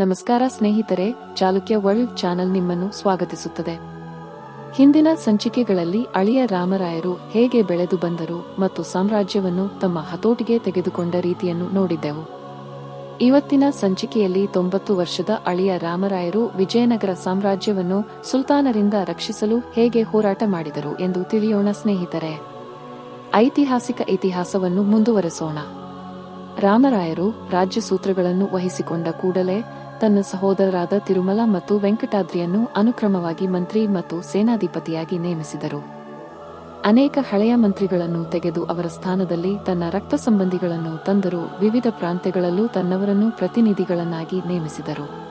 ನಮಸ್ಕಾರ ಸ್ನೇಹಿತರೆ, Chalukya world channel ನಿಮ್ಮನ್ನು ಸ್ವಾಗತಿಸುತ್ತದೆ. ಹಿಂದಿನ ಸಂಚಿಕೆಗಳಲ್ಲಿ ಅಳಿಯ ರಾಮರಾಯರು ಹೇಗೆ ಬೆಳೆದು ಬಂದರು ಮತ್ತು ಸಾಮ್ರಾಜ್ಯವನ್ನು ತಮ್ಮ ಹತೋಟಿಗೆ ತೆಗೆದುಕೊಂಡ ರೀತಿಯನ್ನು ನೋಡಿದ್ದೆವು. ಇವತ್ತಿನ ಸಂಚಿಕೆಯಲ್ಲಿ ತೊಂಬತ್ತು ವರ್ಷದ ಅಳಿಯ ರಾಮರಾಯರು ವಿಜಯನಗರ ಸಾಮ್ರಾಜ್ಯವನ್ನು ಸುಲ್ತಾನರಿಂದ ರಕ್ಷಿಸಲು ಹೇಗೆ ಹೋರಾಟ ಮಾಡಿದರು ಎಂದು ತಿಳಿಯೋಣ ಸ್ನೇಹಿತರೆ. ಐತಿಹಾಸಿಕ ಇತಿಹಾಸವನ್ನು ಮುಂದುವರೆಸೋಣ. ರಾಮರಾಯರು ರಾಜ್ಯ ಸೂತ್ರಗಳನ್ನು ವಹಿಸಿಕೊಂಡ ಕೂಡಲೇ ತನ್ನ ಸಹೋದರರಾದ ತಿರುಮಲ ಮತ್ತು ವೆಂಕಟಾದ್ರಿಯನ್ನು ಅನುಕ್ರಮವಾಗಿ ಮಂತ್ರಿ ಮತ್ತು ಸೇನಾಧಿಪತಿಯಾಗಿ ನೇಮಿಸಿದರು. ಅನೇಕ ಹಳೆಯ ಮಂತ್ರಿಗಳನ್ನು ತೆಗೆದು ಅವರ ಸ್ಥಾನದಲ್ಲಿ ತನ್ನ ರಕ್ತ ಸಂಬಂಧಿಗಳನ್ನು ತಂದರು. ವಿವಿಧ ಪ್ರಾಂತ್ಯಗಳಲ್ಲೂ ತನ್ನವರನ್ನು ಪ್ರತಿನಿಧಿಗಳನ್ನಾಗಿ ನೇಮಿಸಿದರು.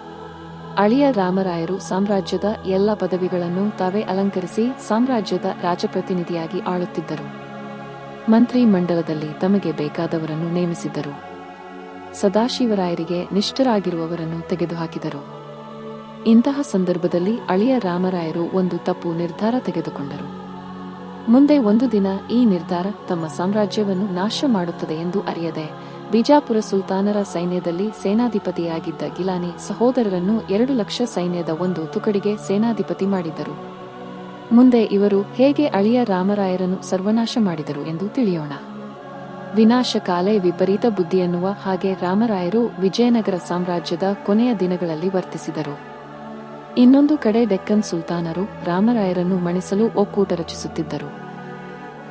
ಅಳಿಯ ರಾಮರಾಯರು ಸಾಮ್ರಾಜ್ಯದ ಎಲ್ಲ ಪದವಿಗಳನ್ನು ತಾವೇ ಅಲಂಕರಿಸಿ ಸಾಮ್ರಾಜ್ಯದ ರಾಜಪ್ರತಿನಿಧಿಯಾಗಿ ಆಳುತ್ತಿದ್ದರು. ಮಂತ್ರಿ ಮಂಡಲದಲ್ಲಿ ತಮಗೆ ಬೇಕಾದವರನ್ನು ನೇಮಿಸಿದ್ದರು. ಸದಾಶಿವರಾಯರಿಗೆ ನಿಷ್ಠರಾಗಿರುವವರನ್ನು ತೆಗೆದುಹಾಕಿದರು. ಇಂತಹ ಸಂದರ್ಭದಲ್ಲಿ ಅಳಿಯ ರಾಮರಾಯರು ಒಂದು ತಪ್ಪು ನಿರ್ಧಾರ ತೆಗೆದುಕೊಂಡರು. ಮುಂದೆ ಒಂದು ದಿನ ಈ ನಿರ್ಧಾರ ತಮ್ಮ ಸಾಮ್ರಾಜ್ಯವನ್ನು ನಾಶ ಮಾಡುತ್ತದೆ ಎಂದು ಅರಿಯದೆ, ಬಿಜಾಪುರ ಸುಲ್ತಾನರ ಸೈನ್ಯದಲ್ಲಿ ಸೇನಾಧಿಪತಿಯಾಗಿದ್ದ ಗಿಲಾನಿ ಸಹೋದರರನ್ನು ಎರಡು ಲಕ್ಷ ಸೈನ್ಯದ ಒಂದು ತುಕಡಿಗೆ ಸೇನಾಧಿಪತಿ ಮಾಡಿದ್ದರು. ಮುಂದೆ ಇವರು ಹೇಗೆ ಅಳಿಯ ರಾಮರಾಯರನ್ನು ಸರ್ವನಾಶ ಮಾಡಿದರು ಎಂದು ತಿಳಿಯೋಣ. ವಿನಾಶಕಾಲೆ ವಿಪರೀತ ಬುದ್ಧಿ ಎನ್ನುವ ಹಾಗೆ ರಾಮರಾಯರು ವಿಜಯನಗರ ಸಾಮ್ರಾಜ್ಯದ ಕೊನೆಯ ದಿನಗಳಲ್ಲಿ ವರ್ತಿಸಿದರು. ಇನ್ನೊಂದು ಕಡೆ ಡೆಕ್ಕನ್ ಸುಲ್ತಾನರು ರಾಮರಾಯರನ್ನು ಮಣಿಸಲು ಒಕ್ಕೂಟ ರಚಿಸುತ್ತಿದ್ದರು.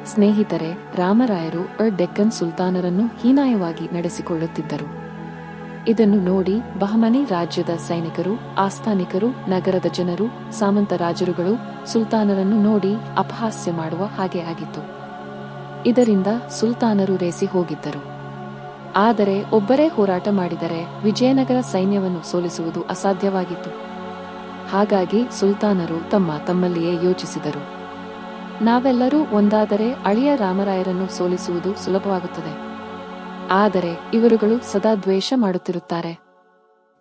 ಸ್ನೇಹಿತರೆ, ರಾಮರಾಯರು ಡೆಕ್ಕನ್ ಸುಲ್ತಾನರನ್ನು ಹೀನಾಯವಾಗಿ ನಡೆಸಿಕೊಳ್ಳುತ್ತಿದ್ದರು. ಇದನ್ನು ನೋಡಿ ಬಹಮನಿ ರಾಜ್ಯದ ಸೈನಿಕರು, ಆಸ್ಥಾನಿಕರು, ನಗರದ ಜನರು, ಸಾಮಂತ ರಾಜರುಗಳು ಸುಲ್ತಾನರನ್ನು ನೋಡಿ ಅಪಹಾಸ್ಯ ಮಾಡುವ ಹಾಗೆ ಆಗಿತ್ತು. ಇದರಿಂದ ಸುಲ್ತಾನರು ರೇಸಿ ಹೋಗಿದ್ದರು. ಆದರೆ ಒಬ್ಬರೇ ಹೋರಾಟ ಮಾಡಿದರೆ ವಿಜಯನಗರ ಸೈನ್ಯವನ್ನು ಸೋಲಿಸುವುದು ಅಸಾಧ್ಯವಾಗಿತ್ತು. ಹಾಗಾಗಿ ಸುಲ್ತಾನರು ತಮ್ಮ ತಮ್ಮಲ್ಲಿಯೇ ಯೋಚಿಸಿದರು. ನಾವೆಲ್ಲರೂ ಒಂದಾದರೆ ಅಳಿಯ ರಾಮರಾಯರನ್ನು ಸೋಲಿಸುವುದು ಸುಲಭವಾಗುತ್ತದೆ. ಆದರೆ ಇವರುಗಳು ಸದಾ ದ್ವೇಷ ಮಾಡುತ್ತಿರುತ್ತಾರೆ.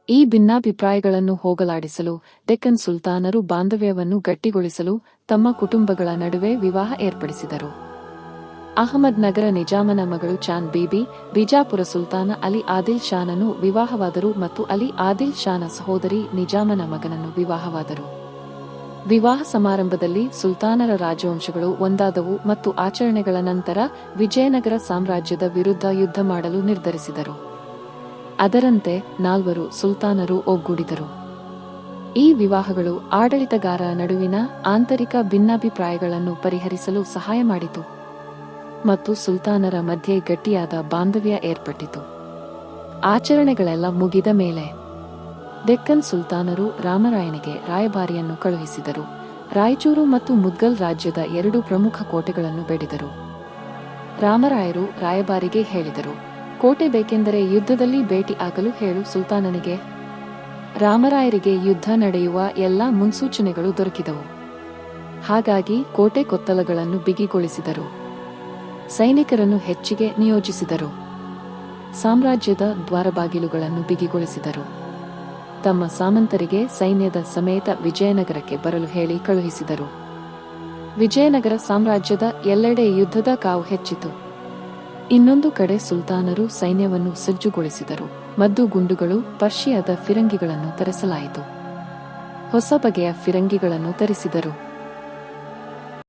ಈ ಭಿನ್ನಾಭಿಪ್ರಾಯಗಳನ್ನು ಹೋಗಲಾಡಿಸಲು ಡೆಕ್ಕನ್ ಸುಲ್ತಾನರು ಬಾಂಧವ್ಯವನ್ನು ಗಟ್ಟಿಗೊಳಿಸಲು ತಮ್ಮ ಕುಟುಂಬಗಳ ನಡುವೆ ವಿವಾಹ ಏರ್ಪಡಿಸಿದರು. ಅಹಮದ್ ನಗರ ನಿಜಾಮನ ಮಗಳು ಚಾನ್ ಬೀಬಿ, ಬಿಜಾಪುರ ಸುಲ್ತಾನ ಅಲಿ ಆದಿಲ್ ಶಾನನ್ನು ವಿವಾಹವಾದರು ಮತ್ತು ಅಲಿ ಆದಿಲ್ ಶಾನ ಸಹೋದರಿ ನಿಜಾಮನ ಮಗನನ್ನು ವಿವಾಹವಾದರು. ವಿವಾಹ ಸಮಾರಂಭದಲ್ಲಿ ಸುಲ್ತಾನರ ರಾಜವಂಶಗಳು ಒಂದಾದವು ಮತ್ತು ಆಚರಣೆಗಳ ನಂತರ ವಿಜಯನಗರ ಸಾಮ್ರಾಜ್ಯದ ವಿರುದ್ಧ ಯುದ್ಧ ಮಾಡಲು ನಿರ್ಧರಿಸಿದರು. ಅದರಂತೆ ನಾಲ್ವರು ಸುಲ್ತಾನರು ಒಗ್ಗೂಡಿದರು. ಈ ವಿವಾಹಗಳು ಆಡಳಿತಗಾರ ನಡುವಿನ ಆಂತರಿಕ ಭಿನ್ನಾಭಿಪ್ರಾಯಗಳನ್ನು ಪರಿಹರಿಸಲು ಸಹಾಯ ಮಾಡಿತು. ಮತ್ತು ಸುಲ್ತಾನರ ಮಧ್ಯೆ ಗಟ್ಟಿಯಾದ ಬಾಂಧವ್ಯ ಏರ್ಪಟ್ಟಿತು. ಆಚರಣೆಗಳೆಲ್ಲ ಮುಗಿದ ಮೇಲೆ ಡೆಕ್ಕನ್ ಸುಲ್ತಾನರು ರಾಮರಾಯನಿಗೆ ರಾಯಭಾರಿಯನ್ನು ಕಳುಹಿಸಿದರು. ರಾಯಚೂರು ಮತ್ತು ಮುದ್ಗಲ್ ರಾಜ್ಯದ ಎರಡು ಪ್ರಮುಖ ಕೋಟೆಗಳನ್ನು ಬೇಡಿದರು. ರಾಮರಾಯರು ರಾಯಭಾರಿಗೆ ಹೇಳಿದರು, ಕೋಟೆ ಬೇಕೆಂದರೆ ಯುದ್ಧದಲ್ಲಿ ಭೇಟಿ ಆಗಲು ಹೇಳು, ಸುಲ್ತಾನನಿಗೆ. ರಾಮರಾಯರಿಗೆ ಯುದ್ಧ ನಡೆಯುವ ಎಲ್ಲಾ ಮುನ್ಸೂಚನೆಗಳು ದೊರಕಿದವು. ಹಾಗಾಗಿ ಕೋಟೆ ಕೊತ್ತಲಗಳನ್ನು ಬಿಗಿಗೊಳಿಸಿದರು. ಸೈನಿಕರನ್ನು ಹೆಚ್ಚಿಗೆ ನಿಯೋಜಿಸಿದರು. ಸಾಮ್ರಾಜ್ಯದ ದ್ವಾರಬಾಗಿಲುಗಳನ್ನು ಬಿಗಿಗೊಳಿಸಿದರು. ತಮ್ಮ ಸಾಮಂತರಿಗೆ ಸೈನ್ಯದ ಸಮೇತ ವಿಜಯನಗರಕ್ಕೆ ಬರಲು ಹೇಳಿ ಕಳುಹಿಸಿದರು. ವಿಜಯನಗರ ಸಾಮ್ರಾಜ್ಯದ ಎಲ್ಲೆಡೆ ಯುದ್ಧದ ಕಾವು ಹೆಚ್ಚಿತು. ಇನ್ನೊಂದು ಕಡೆ ಸುಲ್ತಾನರು ಸೈನ್ಯವನ್ನು ಸಜ್ಜುಗೊಳಿಸಿದರು. ಮದ್ದು ಗುಂಡುಗಳು ಪರ್ಷಿಯಾದ ಫಿರಂಗಿಗಳನ್ನು ತರಿಸಲಾಯಿತು. ಹೊಸ ಬಗೆಯ ಫಿರಂಗಿಗಳನ್ನು ತರಿಸಿದರು.